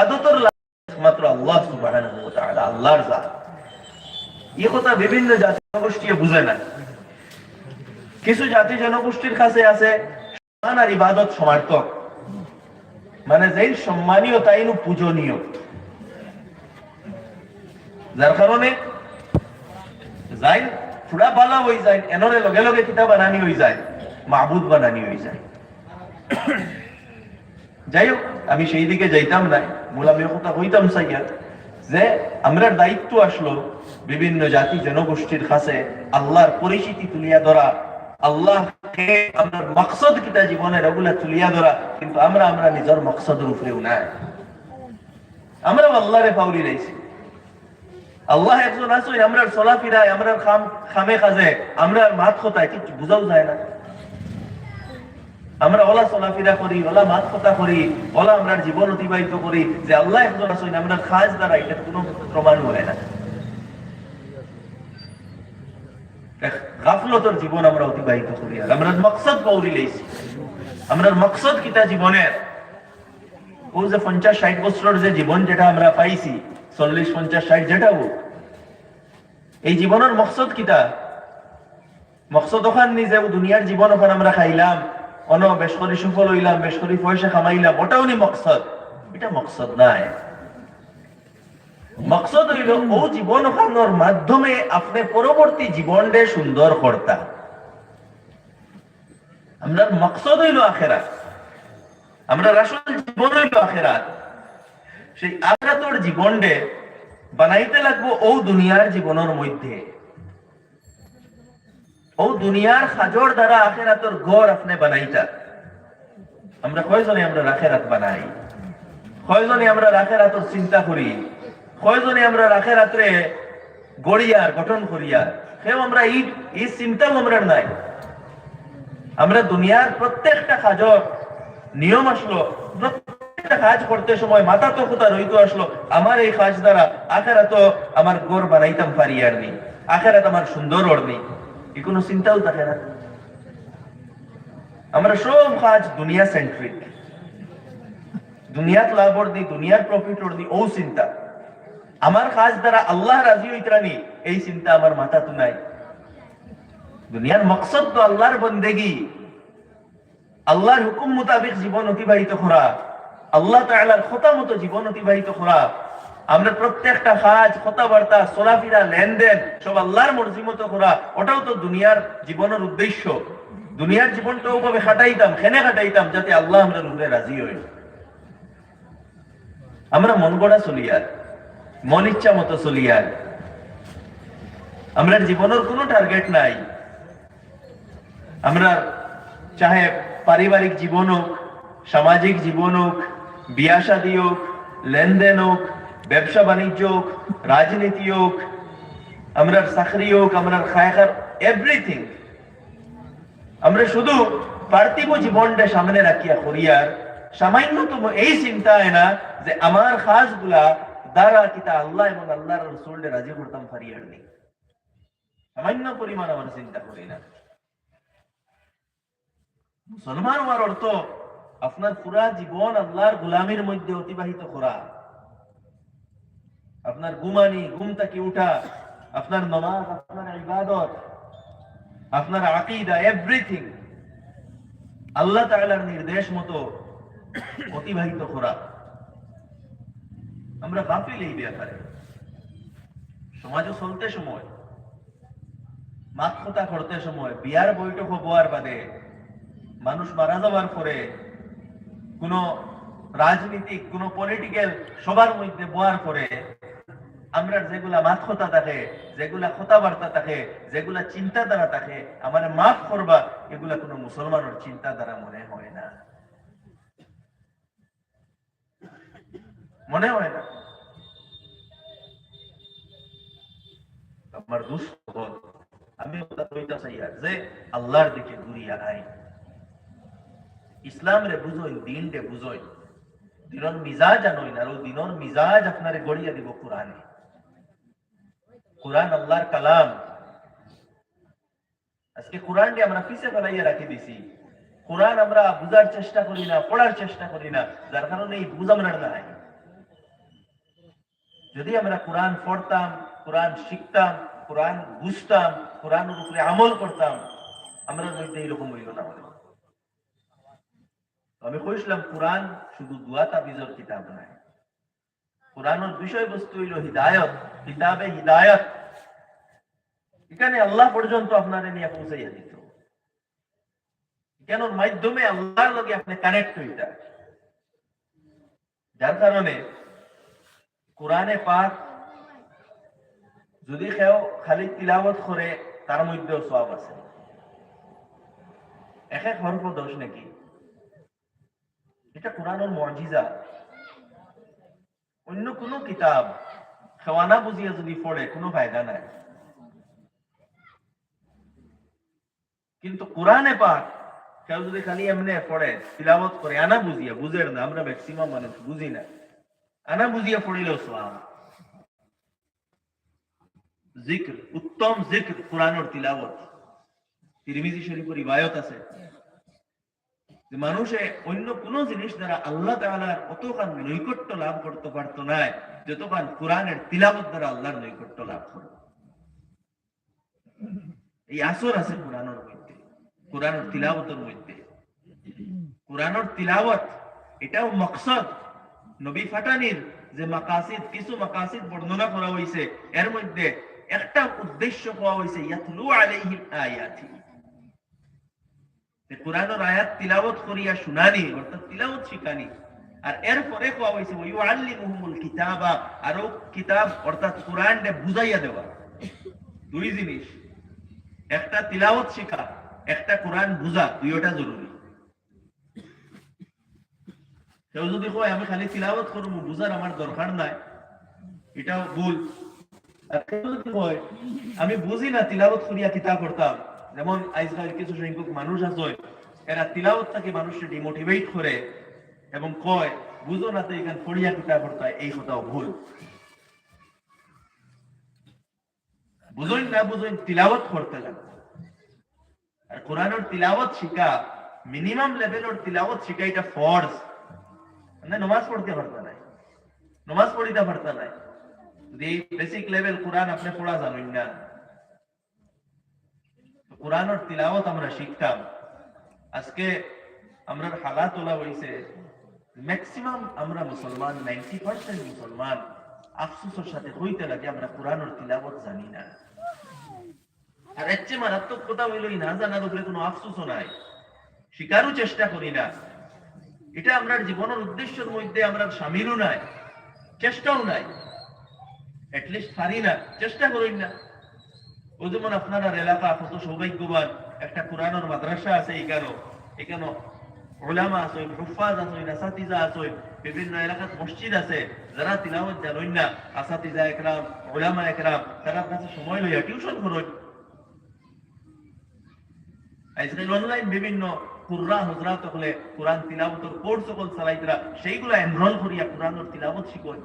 আদতর একমাত্র আল্লাহ সুবহানাহু ওয়া তাআলা, আল্লাহর জাত। এই কথা বিভিন্ন জাতি জনগোষ্ঠী বুঝে না। কিছু জাতি জনগোষ্ঠীর কাছে আছে আর ইবাদত সমার্থক। মানে যেই সম্মানীয় তাইনু পূজনীয়। যার কারণে যাই ফুড়া বালা হয়ে যায় এনরে লগে লগে কিতাব বানানি হয়ে যায় মাহবুদ বানানি হয়ে যায় যাই হোক, আমি সেই দিকে যাইতাম না। মূল কথা সাইয়া, যে আমরা দায়িত্ব আসলো বিভিন্ন জাতি জনগোষ্ঠীর কাছে আল্লাহর পরিচিতি তুলিয়া ধরা, আল্লাহকে আমরা মকসদ কিতা জীবনের ওগুলা তুলিয়া ধরা, কিন্তু আমরা আমরা নিজের নাই। আমরা আল্লাহরে পাউরি রয়েছি আল্লাহ একজন আসুন আমরা চলাফিরায় আমরা খাম খামে আমরা মাত কথায় কিছু বুঝাও যায় না। আমরা ওলা চলাফিরা করি, ওলা মাত কথা করি, ওলা আমরা জীবন অতিবাহিত করি যে আল্লাহ একজন আসুন আমরা খাজ দ্বারা এটা কোনো প্রমাণ হয় না। গাফলতর জীবন আমরা অতিবাহিত করি আমরা মকসদ লইছি। আমরা মকসদ কিতা জীবনের? ও যে পঞ্চাশ ষাট বছরের যে জীবন যেটা আমরা পাইছি, চল্লিশ, পঞ্চাশ, ষাট যেটা হোক এই জীবনের মকসদ কিতা? মকসদ ওখান নিজে দুনিয়ার জীবন ওখানে আমরা খাইলাম। অন, বেশ করে সফল হইলাম বেশ করে পয়সা ওটাও নি মকসদ। এটা মকসদ নাই। মকসদ হইল ও জীবন মাধ্যমে আপনি পরবর্তী জীবনটা সুন্দর আমরা মকসদ হইল আখেরা আমরা আসল জীবন হইল আখেরাত। সেই আখেরাতর জীবনটা বানাইতে লাগবো ও দুনিয়ার জীবনের মধ্যে। ও দুনিয়ার খাজর দ্বারা আখেরাতর গড় আপনি বানাইতা। আমরা কয়জনে আমরা রাখেরাত বানাই? কয়জনে আমরা রাখেরাতর চিন্তা করি? কয়জনে আমরা রাখেরাত্রে গড়িয়ার গঠন করিয়ার সেও আমরা এই এই চিন্তাও আমরা নাই। আমরা দুনিয়ার প্রত্যেকটা কাজর নিয়ম আসলো, প্রত্যেকটা কাজ করতে সময় মাথা তো কোথা রইতো আসলো, আমার এই কাজ দ্বারা আখেরাত আমার গড় বানাইতাম পারি আর নি। আখেরাত আমার সুন্দর ওর নেই এ কোনো চিন্তাও থাকে না। আমরা সব কাজ দুনিয়া সেন্ট্রিক দুনিয়াত লাভ দি দুনিয়ার প্রফিট দি ও চিন্তা। আমার কাজ দ্বারা আল্লাহ রাজি হইতরানি এই চিন্তা আমার মাথা তো নাই। দুনিয়ার মকসদ তো আল্লাহর বন্দেগি। আল্লাহর হুকুম মোতাবেক জীবন অতিবাহিত করা আল্লাহ তাআলার কথা মতো জীবন অতিবাহিত করা আমরা প্রত্যেকটা কাজ কথাবার্তা, চলাফেরা, লেনদেন, সব আল্লাহর মর্জি মতো করা, ওটাও তো দুনিয়ার জীবনের উদ্দেশ্য। দুনিয়ার জীবনটা ওভাবে খাটাইতাম, খেনে খাটাইতাম, যাতে আল্লাহ আমরা রূপে রাজি হই। আমরা মন গড়া চলিয়ার মন ইচ্ছা মতো চলিয়ার আমরা জীবনের কোনো টার্গেট নাই। আমরা চাহে পারিবারিক জীবন হোক, সামাজিক জীবন হোক, বিয়া হোক, লেনদেন হোক ব্যবসা বাণিজ্য হোক, রাজনীতি হোক আমরা চাকরি হোক আমরা খায়াখার এভরিথিং আমরা শুধু পার্থিব জীবনটা সামনে রাখিয়া করিয়ার সামান্যতম এই চিন্তা না যে আমার খাসগুলা দ্বারা কিতা আল্লাহ এবং আল্লাহর রসুলটা রাজি করতাম ফারিয়ার নেই। সামান্য পরিমাণ আমার চিন্তা করি না। মুসলমান হওয়ার অর্থ আপনার পুরা জীবন আল্লাহর গোলামের মধ্যে অতিবাহিত করা। আপনার ঘুমানি, ঘুম থেকে উঠা, আপনার নমাজ, আপনার ইবাদত, আপনার আকিদা এভরিথিং আল্লাহ তাআলার নির্দেশ মতো অতিবাহিত করা। আমরা গাফিল এই ব্যাপারে। সমাজে চলতে সময়। মাত কথা করতে সময়। বিয়ার বৈঠক হবার বাদে মানুষ মারা যাওয়ার পরে কোন রাজনীতিক, কোন পলিটিক্যাল সবার মধ্যে বোয়ার পরে আমরা যেগুলা মাত কথা থাকে, যেগুলা কথাবার্তা থাকে, যেগুলা চিন্তাধারা থাকে, আমার মাফ করবা, এগুলা কোনো মুসলমানের চিন্তাধারা মনে হয় না। মনে হয় না? আমার দুঃখ আমি কথা কইতা চাই যে আল্লাহর দিকে ঘুরিয়া আই। ইসলাম রে বুঝোই দিন রে বুঝোই। দিনর মিজাজ আনোই না দিনর মিজাজ আপনারে গড়িয়া দিব কোরআনে। কোরআন আল্লাহর কালাম আজকে কোরআনটি আমরা পিছে ফেলাইয়া রাখি দিছি। কোরআন আমরা বুঝার চেষ্টা করি না, পড়ার চেষ্টা করি না, যার কারণে এই বুঝ আমরা নাই। যদি আমরা কোরআন পড়তাম কোরআন শিখতাম কোরআন বুঝতাম কোরআনের উপরে আমল করতাম, আমরা মধ্যে এইরকম হইল না আমি কইছিলাম কোরআন শুধু দুয়া তাবিজর কিতাব নাই। কোরআনের বিষয়বস্তু হইল হিদায়ত, কিতাবে হিদায়ত। এখানে আল্লাহ পর্যন্ত আপনারে নিয়ে পৌঁছাইয়া দিত। কেন মাধ্যমে আল্লাহর লগে আপনি কানেক্ট হইতা। যার কারণে কোরআনে পাক যদি কেউ খালি তিলাবত করে, তার মধ্যেও সব আছে। এক এক হরফ দোষ নাকি? এটা কোরআনের মর্জিজা। অন্য কোন কিতাব খেওয়ানা বুঝিয়া যদি পড়ে, কোনো ফায়দা নাই। কিন্তু কোরআনে পাক কেউ যদি খালি এমনি পড়ে তিলাবত করে, আনা বুঝিয়া বুঝের না, আমরা ম্যাক্সিমাম মানুষ বুঝি না। আনা বুঝিয়া পড়িলেও সব জিক্র, উত্তম জিক্র কোরআনের তিলাবত তিরমিজি শরীফের রিবায়ত আছে। মানুষে অন্য কোন জিনিস দ্বারা আল্লাহ তাআলার অতখান নৈকট্য লাভ করতে পারতো না, যতখান কোরআনের তিলাবত দ্বারা আল্লাহর নৈকট্য লাভ করে এই আসর আছে কোরআনের মধ্যে, কোরআনের তিলাবতের মধ্যে। কোরআনের তিলাবত এটাও মকসদ। নবী ফাটানির যে মাকাসিদ, কিছু মাকাসিদ বর্ণনা করা হয়েছে এর মধ্যে একটা উদ্দেশ্য পাওয়া হয়েছে ইয়াতলু আলাইহিম আয়াতি। আয়াত তিলাবত করিয়া শুনানি, অর্থাৎ তিলাবত শিখানি। আর এরপরে কোয়া হয়েছে কিতাবা আরও কিতাব, অর্থাৎ কোরআনকে বুঝাইয়া দেওয়া। দুই জিনিস। একটা তিলাওয়াত শেখা, একটা কোরআন বুঝা, দুইটা জরুরি। কেউ যদি কয়, আমি খালি তিলাওয়াত করব, বুঝার আমার দরকার নাই এটাও ভুল। আমি বুঝি না তিলাওয়াত করিয়া কিতা করতাম যেমন আজকাল কিছু সংখ্যক মানুষ আছে, এরা তিলাওয়াত মানুষকে ডিমোটিভেট করে এবং কয়, বুঝো না তো এখানে ফড়িয়া কিতা করতে এই কথাও ভুল। বুঝুন না বুঝুন করতে আর কোরআনের মিনিমাম এটা ফর্জ। মানে নমাজ পড়তে পারতা নাই। নমাজ পড়িতে পারতা নাই। যদি বেসিক লেভেল কোরআন আপনি পড়া জানেন না। কোরআনের তিলাওয়াত আমরা শিখতাম। আজকে আমরা হালাত তোলা হয়েছে ম্যাক্সিমাম আমরা মুসলমান নাইনটি পার্সেন্ট মুসলমান আফসোসের সাথে হইতে লাগে আমরা কোরআনের তিলাওয়াত জানি না। আর এর চেয়ে মারাত্মক কথা হইল, এই না জানার উপরে কোনো আফসোসও নাই। শিকারও চেষ্টা করি না। এটা আমরা জীবনের উদ্দেশ্যের মধ্যে আমরা সামিলও নাই, চেষ্টাও নাই। এটলিস্ট পারি না, চেষ্টা করি না। ও যেমন আপনার এলাকা কত সৌভাগ্যবান। একটা কোরআনের মাদ্রাসা আছে এখানে এখানে ওলামা আছে, হুফাজ আছে আসাতিজা আছে, বিভিন্ন এলাকাত মসজিদ আছে। যারা তিলাওয়াত জানেন না আসাতিজা একরাম ওলামা একরাম, তারা কাছে সময় লইয়া টিউশন করুন। আজকাল অনলাইন বিভিন্ন কুররা হজরাত হলে কোরআন তিলাবতর কোর্স সকল চালাইতরা, সেইগুলা এনরোল করিয়া কোরআনের তিলাবত শিখুন।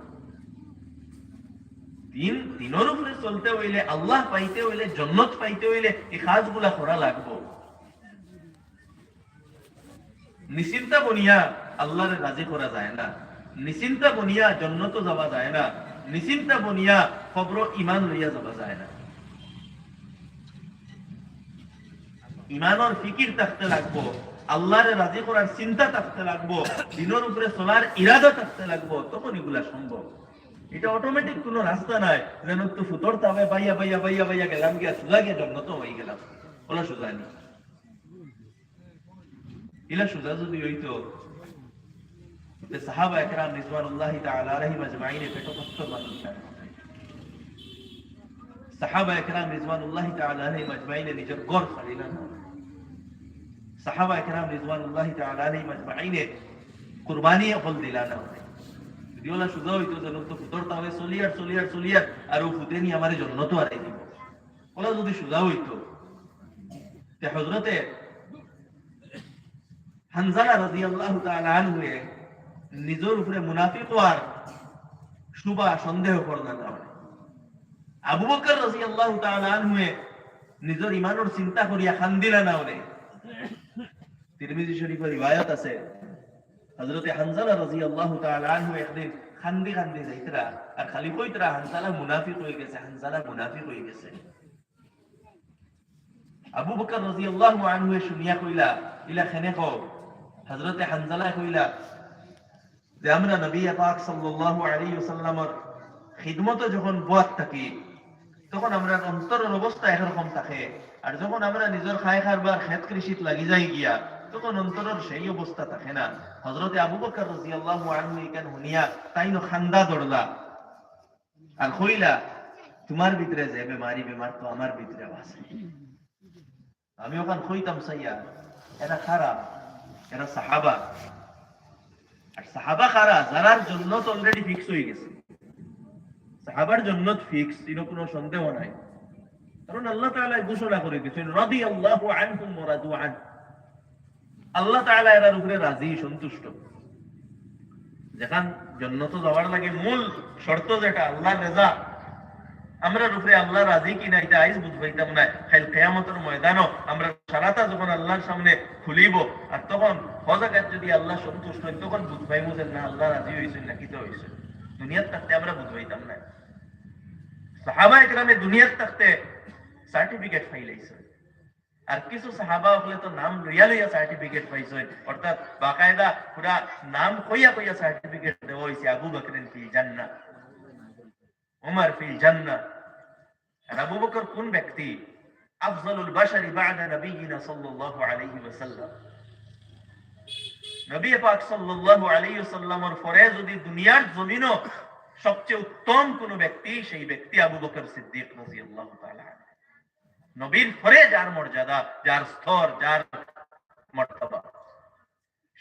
তিন তিনের উপরে চলতে হইলে, আল্লাহ পাইতে হইলে, জন্নত পাইতে হইলে, এই কাজগুলা করা লাগবো। নিশ্চিন্তা বনিয়া আল্লাহরে রাজি করা যায় না। নিশ্চিন্তা বনিয়া জন্নত যাওয়া যায় না। নিশ্চিন্তা বনিয়া খবর ইমান লইয়া যাওয়া যায় না। ইমানের ফিকির থাকতে লাগবো আল্লাহরে রাজি করার চিন্তা থাকতে লাগবো দিনের উপরে চলার ইরাদা থাকতে লাগবো, তখন এগুলা সম্ভব এটা অটোমেটিক কোনো রাস্তা নাই। যেন একটু ফুতর তাবে বাইয়া বাইয়া বাইয়া বাইয়া গেলাম, গিয়া সুজা গিয়া জন্নত হয়ে গেলাম। ওলা সুজা নি ইলা সুজা যদি হইতো সাহাবা একরাম রিজওয়ানুল্লাহি তাআলা আলাইহিম আজমাইন পেটো কষ্ট মানুষ সাহাবা একরাম রিজওয়ানুল্লাহি তাআলা আলাইহিম আজমাইন নিজের গড় খালিলা না সাহাবা একরাম রিজওয়ানুল্লাহি তাআলা আলাইহিম আজমাইন কুরবানি হল দিলানা দিওলা সুজা হইতো যেন তো আর ও ফুতেনি আমারে তো দিব ওলা যদি হইতো হজরতে তাআলা আনহু নিজের উপরে মুনাফিক হওয়ার শুবা সন্দেহ করলেন আবু বকর রাদিয়াল্লাহু তাআলা আনহু নিজের ইমানের চিন্তা করিয়া খান্দিলা না ওরে তিরমিজি শরীফের রিওয়ায়াত আছে হযরতে হানজালা রাদিয়াল্লাহু তাআলা আনহু একদিন খান্দি খান্দি যাইতরা আর খালি কইতরা মুনাফিক হয়ে গেছে মুনাফিক হয়ে গেছে। আবু বকর আনহু এ শুনিয়া কইলা, ইলা খেনে কো হযরতে হানজালা কইলা, যে আমরা নবী পাক সাল্লাল্লাহু আলাইহি ওয়াসাল্লামের যখন বুয়াত থাকি, তখন আমরা অন্তরের অবস্থা একরকম থাকে। আর যখন আমরা নিজের খায় খারবার খেত কৃষিত লাগি যাই গিয়া তখন অন্তরের সেই অবস্থা থাকে না। হযরতে আবু বকর রাদিয়াল্লাহু আনহু ইকান হুনিয়া তাইনো খান্দা দড়লা। আর কইলা, তোমার ভিতরে যে বেমারি, বেমার তো আমার ভিতরে আছে। আমি ওখান কইতাম, সাইয়া, এরা খারাপ এরা সাহাবা। আর সাহাবা খারা যারার জন্য তো অলরেডি ফিক্স হয়ে গেছে। সাহাবার জন্য ফিক্স এর কোনো সন্দেহ নাই। কারণ আল্লাহ তাআলা ঘোষণা করে দিয়েছেন, রাদিয়াল্লাহু আনহুম ওয়া রাদু আন আল্লাহ তাআলা এর উপরে রাজি, সন্তুষ্ট। যেখান জন্নত যাওয়ার লাগে মূল শর্ত যেটা আল্লাহ রেজা। আমরা রূপে আল্লাহ রাজি কি না এটা আইস বুঝবাইতাম না। খাইল কেয়ামতের ময়দানও আমরা সারাটা যখন আল্লাহর সামনে খুলিব, আর তখন হজাকাত যদি আল্লাহ সন্তুষ্ট হয়, তখন বুঝবাইব যে না, আল্লাহ রাজি হয়েছে না কি তো হয়েছে দুনিয়ার থাকতে আমরা বুঝবাইতাম না। সাহাবা একরামে দুনিয়ার থাকতে সার্টিফিকেট ফাইলাইছে আর কিছু সাহাবা হলে তো নাম লইয়া লইয়া সার্টিফিকেট পাইছে অর্থাৎ বাকায়দা পুরা নাম কইয়া কইয়া সার্টিফিকেট দেওয়া হয়েছে আবু বকরেন ফিল জান্নাহ। উমর ফিল জান্নাহ। আর আবু বকর কোন ব্যক্তি? আফজলুল বাশারি বা'দা নবিয়িনা সাল্লাল্লাহু আলাইহি ওয়াসাল্লাম। নবী পাক সাল্লাল্লাহু আলাইহি ওয়াসাল্লামের পরে যদি দুনিয়ার জমিনও সবচেয়ে উত্তম কোন ব্যক্তি, সেই ব্যক্তি আবু বকর সিদ্দিক রাদিয়াল্লাহু তাআলা। নবীর পরে যার মর্যাদা, যার স্তর, যার মর্তবা।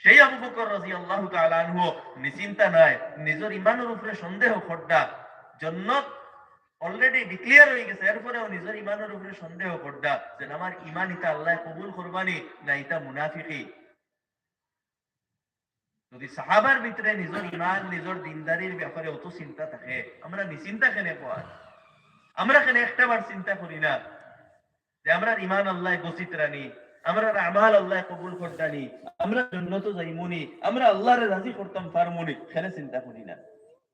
সেই আবু বকর রাদিয়াল্লাহু তাআলা আনহু নিশ্চিন্তা নাই নিজের ইমানের উপরে সন্দেহ খড্ডা জন্নত অলরেডি ডিক্লিয়ার হয়ে গেছে। এরপরেও নিজের ইমানের উপরে সন্দেহ যে আমার ইমান ইতা আল্লাহ কবুল করবানি, না ইতা মুনাফিকি। যদি সাহাবার ভিতরে নিজের ইমান নিজের দিনদারির ব্যাপারে অত চিন্তা থাকে, আমরা নিশ্চিন্তা কেনে পাওয়ার আমরা কেন একটা বার চিন্তা করি না? যে আমরা ইমান আল্লাহ গোসিত রানি, আমরা আমাল আল্লাহ কবুল করতানি আমরা জন্য জন্নত যাইমুনি, আমরা আল্লাহরে রাজি করতাম পারমুনি খেলে চিন্তা করি না।